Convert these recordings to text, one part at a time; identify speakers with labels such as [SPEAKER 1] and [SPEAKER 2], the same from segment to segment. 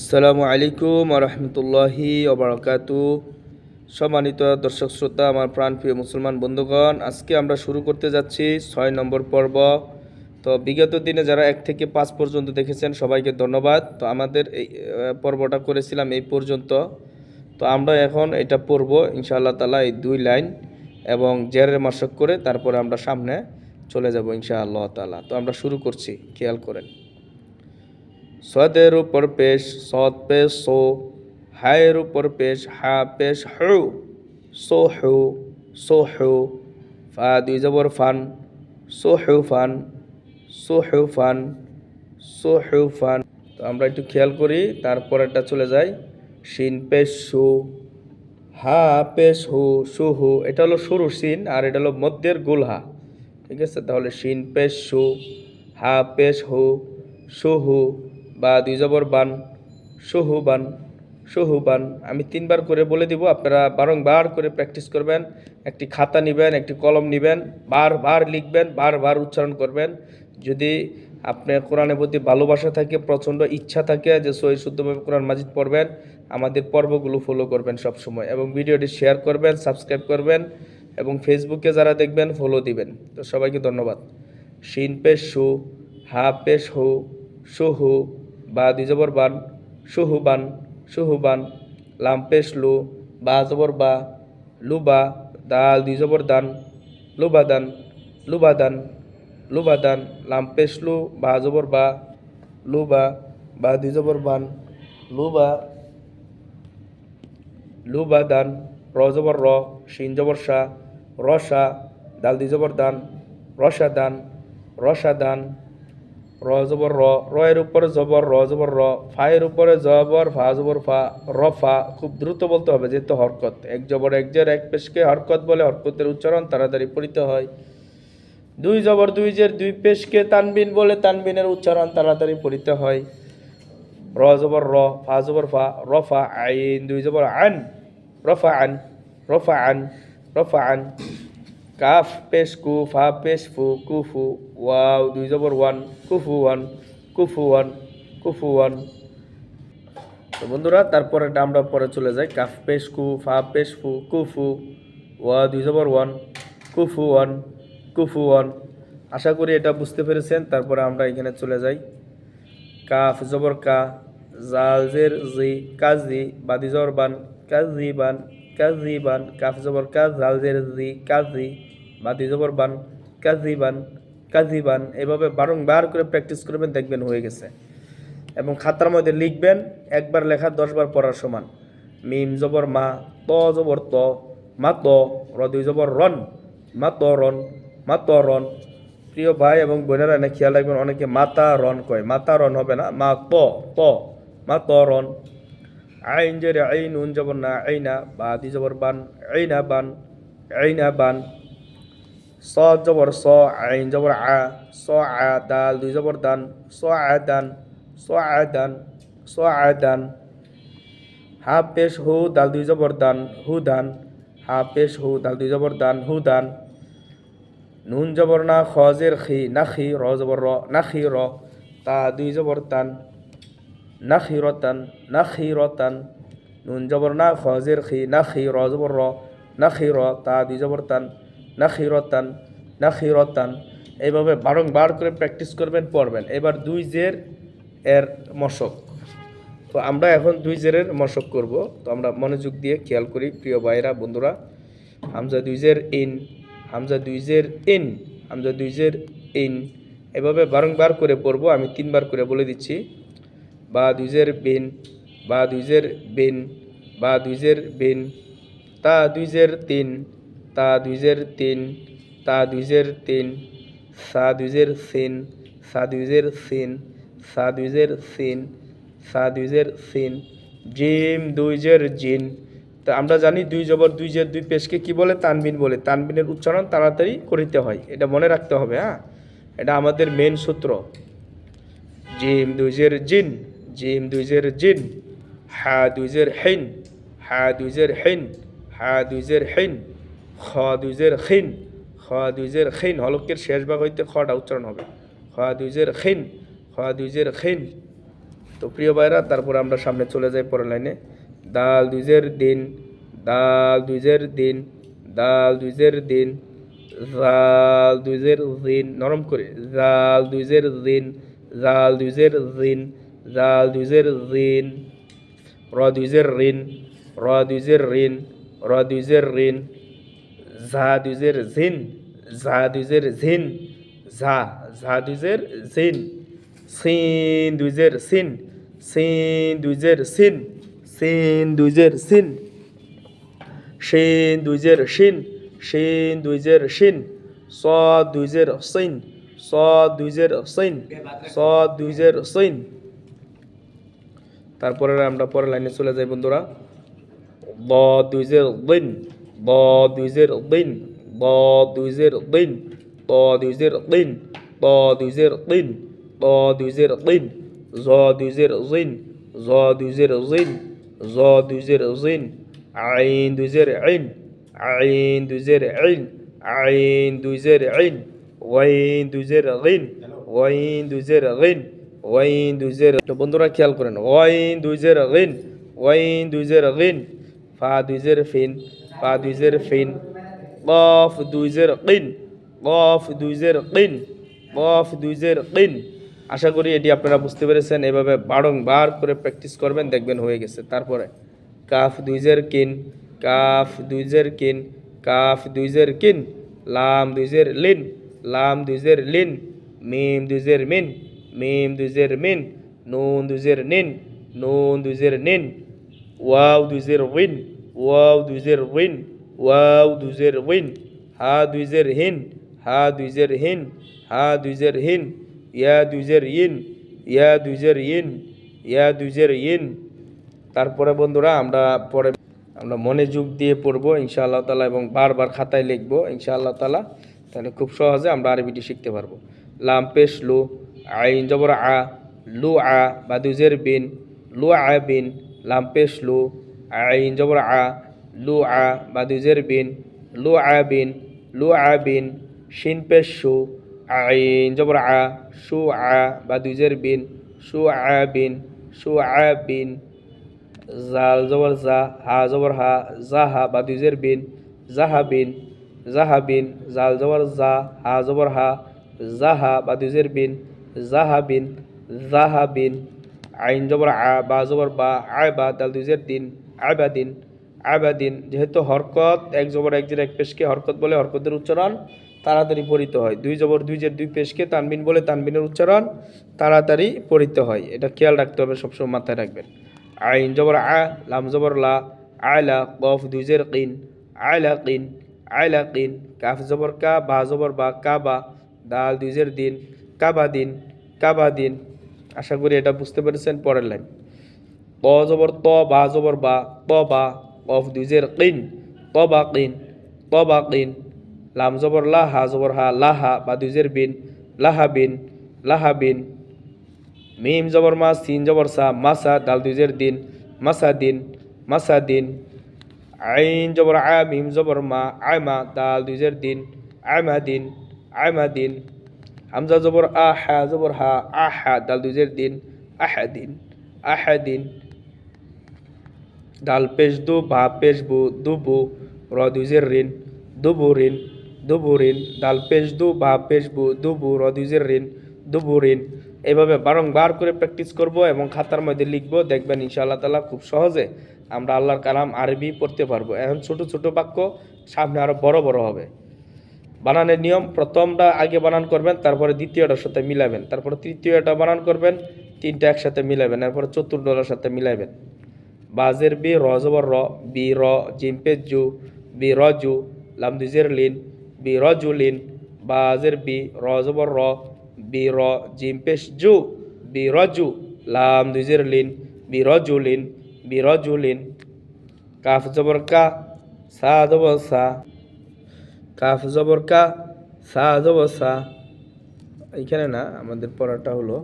[SPEAKER 1] আসসালামু আলাইকুম রহমতুল্লাহি ওবরাকাতু সম্মানিত দর্শক শ্রোতা, আমার প্রাণপ্রিয় মুসলমান বন্ধুগণ, আজকে আমরা শুরু করতে যাচ্ছি ছয় নম্বর পর্ব। তো বিগত দিনে যারা এক থেকে পাঁচ পর্যন্ত দেখেছেন, সবাইকে ধন্যবাদ। তো আমাদের এই পর্বটা করেছিলাম এই পর্যন্ত। তো আমরা এখন এটা পড়ব, ইনশাআল্লাহ তালা এই দুই লাইন এবং জেরের মাসক করে তারপরে আমরা সামনে চলে যাব, ইনশাআল্লাহ তালা তো আমরা শুরু করছি, খেয়াল করেন। সদের উপর পেশ সদ পেশ সো, হায়ের উপর পেশ, হা পেশ হু, সো হু সো হু, ফা দুই জবর ফান, সো হু ফান, সো হু ফান, সো হু ফান। তো আমরা একটু খেয়াল করি, তারপরেরটা চলে যাই। শিন পেশ সু, হা পেশ হু, সু হু, এটা হলো সরু শিন আর এটা হলো মধ্যের গোল হা। ঠিক আছে? তাহলে শিন পেশ সু, হা পেশ হু, সু হু বা দুই জবর বান, সহু বান সহু বান, আমি তিনবার করে বলে দিব, আপনারা বারংবার করে প্র্যাকটিস করবেন, একটি খাতা নেবেন, একটি কলম নেবেন, বারবার লিখবেন, বারবার উচ্চারণ করবেন। যদি আপনার কোরআনের প্রতি ভালোবাসা থাকে প্রচণ্ড ইচ্ছা থাকে যে সই শুদ্ধভাবে কোরআন মাজিদ পড়বেন, আমাদের পর্বগুলো ফলো করবেন সব সময় এবং ভিডিওটি শেয়ার করবেন সাবস্ক্রাইব করবেন এবং ফেসবুকে যারা দেখবেন ফলো দিবেন। তো সবাইকে ধন্যবাদ। শিন পেশ সু হা পেশ হু। সুহু বা দ্বিজবর বান সুহু বান সুহু বান লাম পেশ লু, বা জবর বা লুবা দাল দ্বিজবর দান লুবাদান লুবাদান লুবাদান লাম পেশ লু বা জবর বা লুবা বা দ্বিজবর বান লুবা লুবাদান র জবর র, শিন জবর শা রসা দাল দ্বিজবর দান রসাদান রসাদান র জবর র এর উপরে জবর র জবর র ফা এর উপরে জবর ফা জবর ফা র ফা, খুব দ্রুত বলতে হবে, যেহেতু হরকত এক জবর এক জের এক পেশকে হরকত বলে হরকতের উচ্চারণ তাড়াতাড়ি পড়িতে হয়। দুই জবর দুই জের, দুই পেশকে তানবিন বলে তানবিনের উচ্চারণ তাড়াতাড়ি পড়িতে হয়। র জবর র, ফা জবর ফা রফা আইন, দুই জবর আন রফা আন রফা আন রফা আন। কাফ, পেশ, কু, ফা, পেশ, ফু কুফু ওয়াও, দুই জবর, ওয়ান কুফু ওয়ান কুফু ওয়ান কুফু ওয়ান। তো বন্ধুরা, তারপরে আমরা পরে চলে যাই। কাফ, পেশ, কু, ফা, পেশ, ফু কুফু ওয়া, দুই জবর, ওয়ান কুফু ওয়ান কুফু ওয়ান। আশা করি এটা বুঝতে পেরেছেন। তারপরে আমরা এখানে চলে যাই। কাফ, জবর, কা, জাল, জের, জি কাজি বাদি জবর বান কাজি বান কাজি বান, কাফ, জবর, কা, জাল, জের, জি কাজি বাদি জবর বান কাজি বান কাজি বান এভাবে বারংবার করে প্র্যাকটিস করবেন, দেখবেন হয়ে গেছে। এবং খাতার মধ্যে লিখবেন, একবার লেখা, দশবার পড়ার সমান। মিম জবর মা, ত জবর ত, মা ত র দুই জবর রন, মা ত রন, মা ত রন। প্রিয় ভাই এবং বোনেরা, এনে খেয়াল রাখবেন, অনেকে মাতা রন কয়। মাতা রন হবে না, মা ত ত, মা ত রন। আইন জেরে আইন, উন জবর না, আইনা বা দি জবর বান আইনা বান আইনা বান। স জবর স, আইন জবর আ, স আ, দাল, দুই জবর দান, স আ, দান, স আ, দান, স আ, দান। হা পেশ হু, দাল, দুই জবর দান, হু দান। হা পেশ হু, দাল, দুই জবর দান, হু দান। নুন জবর না খজের খি, না খি, র জবর র, না খি, র। তা, দুই জবর তান না খি রতান না খি রতান নুন জবর না খজের খি, না খি, র জবর র, না খি, র। তা, দুই জবর তান না খি রতান না খি রতান এইভাবে বারংবার করে প্র্যাকটিস করবেন, পড়বেন। এবার দুই জের এর মশক। তো আমরা এখন দুই জেরের মশক করব। তো আমরা মনোযোগ দিয়ে খেয়াল করি, প্রিয় ভাইরা বন্ধুরা। হামজা দুই জের ইন, হামজা দুই জের ইন, হামজা দুই জের ইন। এভাবে বারংবার করে পড়ব, আমি তিনবার করে বলে দিচ্ছি। বা দুই জের বিন, বা দুই জের বিন, বা দুই জের বিন, তা দুই জের তিন। তা দুইজের তিন, তা দুইজের তিন, সা দুইজের সিন, সা দুইজের সিন, সা দুইজের সিন, সা দুইজের সিন, জিম দুইজের জিন। তা আমরা জানি দুই জবর দুই জের দুই পেশকে কি বলে? তানবিন বলে। তানবিনের উচ্চারণ তাড়াতাড়ি করিতে হয়। এটা মনে রাখতে হবে হ্যাঁ? এটা আমাদের মেন সূত্র। জিম দুইজের জিন, জিম দুইজের জিন, হা দুই জের হিন, হা দুই জের হিন, হা দুই জের হিন। খ দুই জের খিন খ দুই জের খিন, হলকের শেষ ভাগ হইতে খটা উচ্চারণ হবে। খ দুই জের খিন খ দুই জের খিন। তো প্রিয় ভাইরা, তারপরে আমরা সামনে চলে যাই পরের লাইনে। দাল দুইজের দিন, দাল দুইজের দিন, দাল দুইজের দিন, জাল দুইজের দিন, নরম করে। জাল দুইজের দিন, জাল দুইজের দিন, জাল দুইজের দিন, র দুইজের ঋণ, র দুইজের ঋণ, র দুইজের ঋণ। ঝা দুইজের ঝিন ঝা দুইজের ঝিন ঝা ঝা দুইজের ঝিন সিন দুইজের সিন সিন দুইজের সিন সিন দুইজের সিন শিন দুইজের শিন শিন দুইজের শিন স দুইজের সিন স দুইজের সিন স দুইজের সিন। তারপরে আমরা পরের লাইনে চলে যাই বন্ধুরা। ব দুইজের দিন। ব দুইজের দিন ব দুইজের দিন ত দুইজের দিন ত দুইজের দিন ত দুইজের দিন জ দুইজের জিন জ দুইজের জিন জ দুইজের জিন আইন দুইজের আইন আইন দুইজের আইন আইন দুইজের আইন ওয়াইন দুইজের গিন ওয়াইন দুইজের গিন ওয়াইন দুইজের তো বন্ধুরা খেয়াল করেন ওয়াইন দুইজের গিন ওয়াইন দুইজের গিন ফা দুইজের ফিন ফা দুইজের ফিন কফ দুইজের কিন কফ দুইজের কিন কফ দুইজের কিন আশা করি এটি আপনারা বুঝতে পেরেছেন এভাবে বারংবার করে প্র্যাকটিস করবেন দেখবেন হয়ে গেছে তারপরে কাফ দুইজের কিন কাফ দুইজের কিন কাফ দুইজের কিন লাম দুইজের লিন লাম দুইজের লিন মিম দুইজের মিন মিম দুইজের মিন নুন দুইজের নিন নুন দুইজের নিন ওয়াও দুইজের উইন ওয়াও দুইজের উইন, ওয়াও দুইজের উইন, হা দুইজের হিন, হা দুইজের হিন, হা দুইজের হিন, ইয়া দুইজের ইন, ইয়া দুইজের ইন, ইয়া দুইজের ইন। তারপরে বন্ধুরা আমরা পরে আমরা মনোযোগ দিয়ে পড়ব, ইনশাআল্লাহ তালা এবং বারবার খাতায় লিখব, ইনশাআল্লাহ তালা তাহলে খুব সহজে আমরা আরবিটি শিখতে পারব। লাম, পেশ, লু, আইন, জবর, আ, লু, আ, বা দুজের বিন, লু, আ, বিন, লাম, পেশ, লু আইন জবর আ লু আ বা দুজের বিন লু আ বিন লু আ বিন শিন পেশ আইন জবর আ শু আ বা দুজের বিন শু আ বিন শু আ বিন জাল জবর জা হা জবর হা জাহা বা দুজের বিন জাহা বিন জাহা বিন জাল জবর জা হা জবর হা জাহা বা দুজের বিন জাহা বিন জাহা বিন আইন জবর আ বা জবর বা আয় বা দাল দুজের দিন আবাদিন আবাদিন যেহেতু হরকত, এক জবর এক জের এক পেশকে হরকত বলে হরকতের উচ্চারণ তাড়াতাড়ি পড়িত হয়। দুই জবর দুই জের দুই পেশকে তানবিন বলে তানবিনের উচ্চারণ তাড়াতাড়ি পড়িত হয়। এটা খেয়াল রাখতে হবে, সবসময় মাথায় রাখবেন। আইন জবর আ, লাম জবর লা, আয়লা, কফ দুইজের কিন, আয়লা কিন আয়লা কিন, কাফ জবর কা, বা জবর বা কাবা দাল দুইজের দিন কাবা দিন কাবা দিন। আশা করি এটা বুঝতে পেরেছেন, পরের লাইন। ত জবর ত, বা জবর বা, ত বা কফ দুইজের কিন, ত বা কিন, ত বা কিন, লাম জবর লা হা জবর হা লাহা, বা দুইজের বিন, লাহা বিন লাহা বিন, মিম জবর মা সিন জবর সা মাসা দাল দুইজের দিন মাসা দিন মাসা দিন, আইন জবর আ, মিম জবর মা আয়মা দাল দুইজের দিন আয়মা দিন আয়মা দিন, হামজা জবর আ, হা জবর হা, আহা দাল দুইজের দিন, আহা দিন আহা দিন দাল পেশ দু, বা পেশ বু দুবু র দুইজের ঋণ দুবু ঋণ দুবু ঋণ দাল পেশ দু, বা পেশ বু দুবু র দুইজের ঋণ দুবু ঋণ এভাবে বারংবার করে প্র্যাকটিস করব এবং খাতার মধ্যে লিখব। দেখবেন ইনশাআল্লাহ তালা খুব সহজে আমরা আল্লাহর কালাম আরবি পড়তে পারব। এখন ছোট ছোট বাক্য, সামনে আরও বড় বড় হবে। বানানের নিয়ম, প্রথমটা আগে বানান করবেন, তারপরে দ্বিতীয়টার সাথে মিলাবেন। তারপরে তৃতীয়টা বানান করবেন, তিনটা একসাথে মিলাবেন, এরপরে চতুর্থটার সাথে মিলাবেন। বাজের বি র জবর র, বি র জিম্পে জু, বি র জু লাম দুজের লিন, বি র জু লিন, বাজের বি র জবর র, বি র জিম্পেশ জু, বি র জু লাম দুজের লিন, বি র জু লিন, বি র জু লিন। কাফ জবর কা, সা সা। কাফ জবর কা, সা জবর সা। এইখানে না আমাদের পড়াটা হলো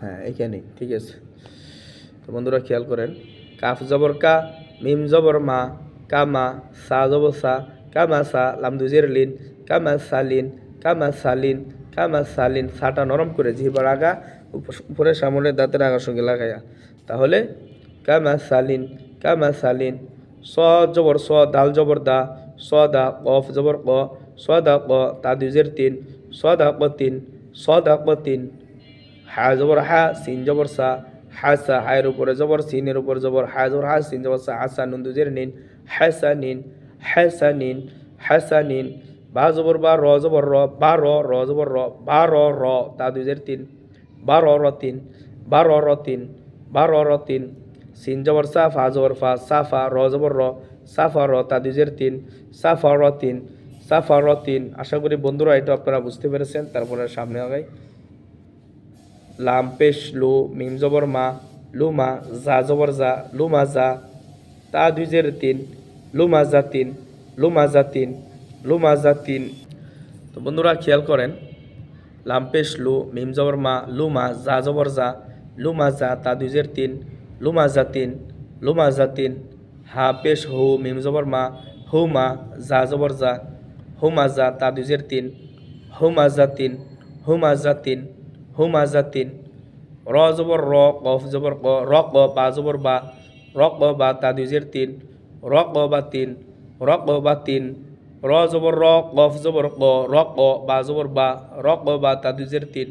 [SPEAKER 1] হ্যাঁ এইখানেই, ঠিক আছে। তো বন্ধুরা খেয়াল করেন, কাফ জবর কা, মিম জবর মা কামা সা জবর সা কামা সা, লাম দুজের লিন কামা সালিন কামা সালিন কামা সালিন সাটা নরম করে জিহবার আগা উপ- উপরে সামনে দাঁতের আগার সঙ্গে লাগাইয়া তাহলে কামা সালিন কামা সালিন স জবর স, দাল জবর দা, স দা কফ জবর ক, স দা ক, তা দুজের তিন, স দা ক তিন, স দা ক তিন, হা জবর হা, সিন জবর সা হাসা, হায়ের উপরে জবর, সিনের উপর জবর হা জবর হা সিন জবর, সা আসা নুন হাসা নিন হাসা নিন হাসা নিন বা জবর, বা র, জবর, র, বা র র, জবর, র, বা র র, তা দুজের তিন, বা র র, তিন, বা র র, তিন, বা র র, তিন, সিন, জবর, সা, ফা, জবর, ফা সাফা র, জবর, র সাফা র, তা দুজের তিন সাফা র, তিন সাফা র, তিন, আশা করি বন্ধুরা এটা আপনারা বুঝতে পেরেছেন, তারপরে সামনে আগাই। লাম পেশ লু, মিম জবর মা, লু মা, জা জবর জা, লু মা জা, তা দুই জের তিন, লু মা জা তিন, লু মা জা তিন, লু মা জা তিন। তো বন্ধুরা খেয়াল করেন লাম পেশ লু, মিম জবর মা, লু মা, জা জবর জা, লু মা জা, তা দুই জের তিন, লু মা জা তিন, লু মা জা তিন, হা, পেশ, হু, মিম জবর মা, হু মা, জা জবর জা, হু মা জা, তা দুই জের তিন, হু মা জা তিন, হু মা জা তিন হু মা জা তিন র জবর র কফ জবর ক র ক, বা জবর বা র ক বা তা দুইজের তিন র ক বা তিন র ক বা তিন র জবর র কফ জবর ক র ক বা জবর বা র ক বা তা দুইজের তিন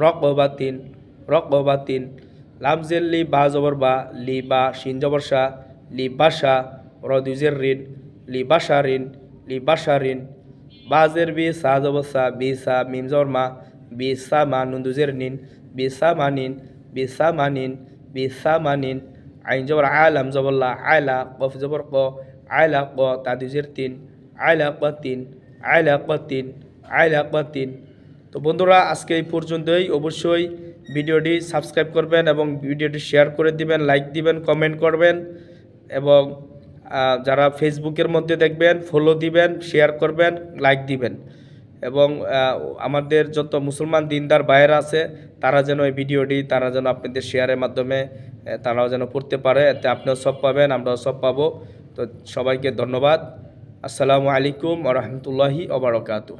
[SPEAKER 1] র ক বা তিন র ক বা তিন লামজের লি বা জবর বা, লি বা শিন জবর সা, লি বাসা র দুইজের ঋণ, লি বাসা ঋণ, লি বাসা ঋণ বাজের বি সা জবর সা, বি সা মিম জবর মা বি সা মা নুন দুজের নিন বি সা মা নিন বি সা মা নিন বি সা মা নিন আইন জবর আলাম জবল্লা আয়লা কফ জবর ক আয়লা ক তা দুজের তিন আয়লা ক তিন আয়লা ক তিন আয়লা ক তিন তো বন্ধুরা, আজকে এই পর্যন্তই। অবশ্যই ভিডিওটি সাবস্ক্রাইব করবেন এবং ভিডিওটি শেয়ার করে দিবেন, লাইক দিবেন, কমেন্ট করবেন এবং যারা ফেসবুকের মধ্যে দেখবেন ফলো দিবেন শেয়ার করবেন লাইক দিবেন। এবং আমাদের যত মুসলমান দিনদার বাইরে আছে, তারা যেন এই ভিডিওটি, তারা যেন আপনাদের শেয়ারের মাধ্যমে তারাও যেন পড়তে পারে, এতে আপনিও সব পাবেন, আমরাও সব পাবো। তো সবাইকে ধন্যবাদ। আসসালামু আলাইকুম রহমতুল্লাহি ওবরাকাতু